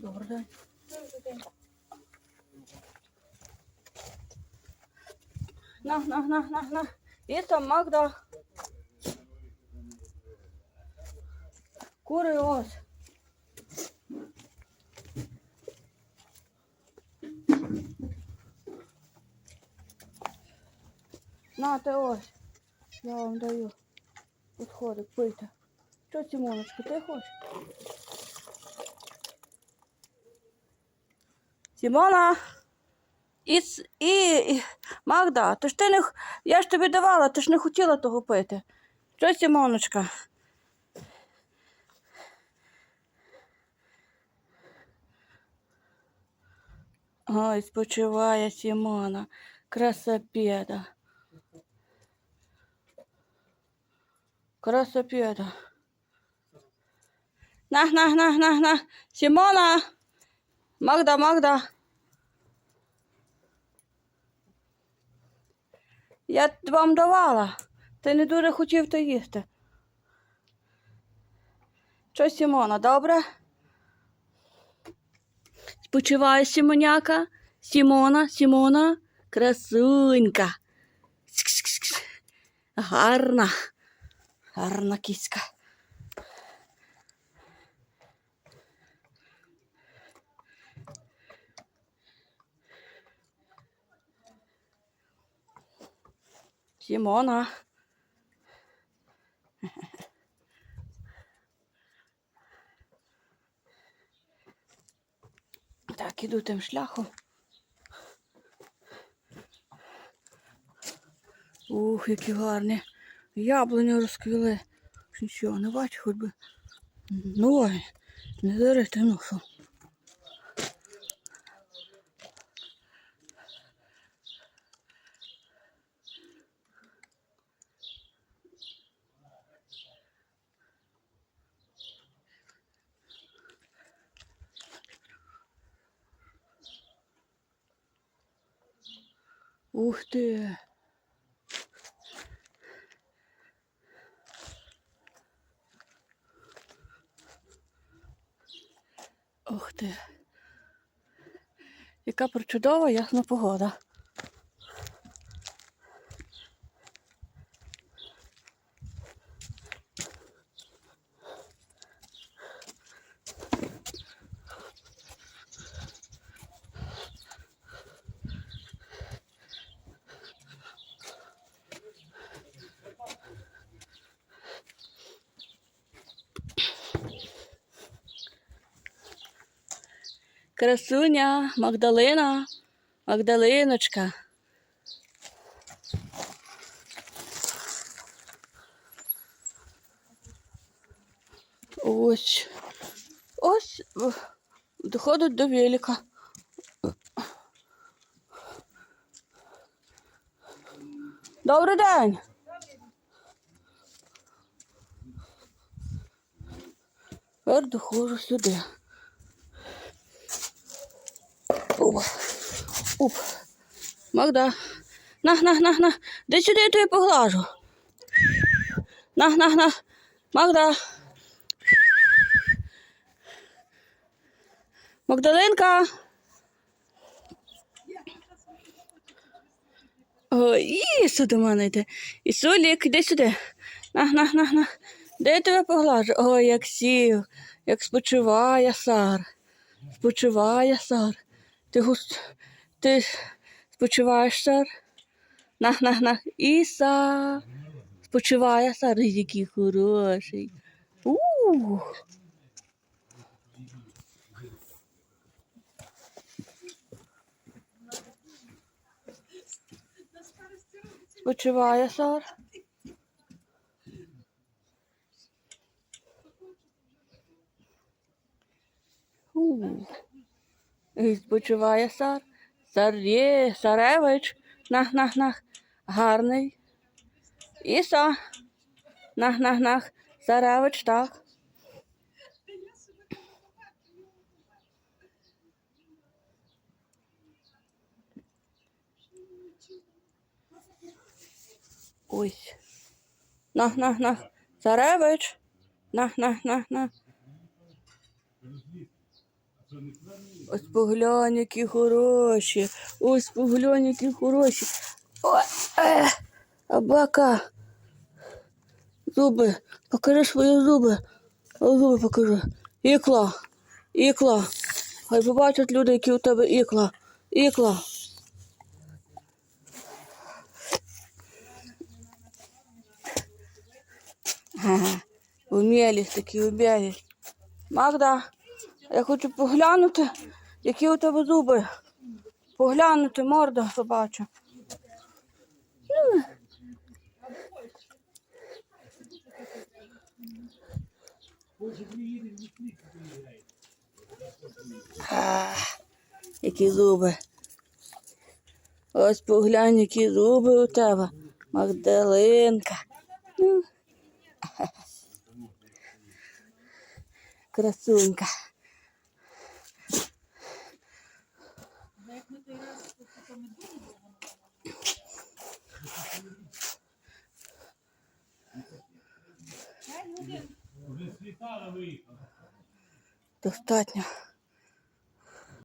Добрий день. На, на, на, на, на. І Магда. Кури ось. Нате ось. Я вам даю. Підходить, пийте. Що, Сімоночка, ти хочеш? Сімона! І, і, Магда, ти ж ти не я ж тобі давала, ти ж не хотіла того пити. Що, Сімоночка? Ой, спочиває Сімона, красопеда. Красопеда. На, на, на, на, на. Сімона! Магда, Магда. Я вам давала. Ти не дуже хотів то їсти. Що, Сімона, добре? Спочивай, Сімоняка. Сімона, Сімона, красунька. Гарна. Гарна кіська. Сімона. Так, іду тим шляхом. Ух, які гарні. Яблуні розквіли. Нічого, не бачу, хоч би. Ноги. Не дарити носом. Ух ти. Ух ти. Яка причудова ясна погода. Красуня, Магдалина, Магдалиночка. Ось. Ось доходить до велика. Добрий день. Тепер доходжу сюди. Оба. Оп. Магда. На, на, на, на. Де сюди я тобі поглажу. На, на, на. Магда. Магдалинка. Ой, Ісу до мене йде. Ісулік, іди сюди. На, на, на, на. Де я тебе поглажу? Ой, як сів, як спочиває сар. Спочиває сар. Ти густ... Ти спочиваєш, сар? На, на, на. Іса. Спочиває, сар, який хороший. у Спочиває, сар. У. І Спочиває сар. Сар є, Саревич. Нах, нах, нах. Гарний. Іса. Нах, нах, нах. Саревич, так. Ось. Нах, нах, нах. Царевич. Нах, нах, нах, нах. Ось поглянь, які хороші. Ось поглянь, які хороші. Ой, е, абака. Зуби. Покажи свої зуби. А Зуби покажи. Ікла. Ікла. Хай побачать люди, які у тебе ікла. Ікла. Ага. Умілість такі умілість. Магда, я хочу поглянути, які у тебе зуби. Поглянути, морда собача. А, Які зуби. Ось поглянь, які зуби у тебе. Магдалинка. Красунька. Достатньо.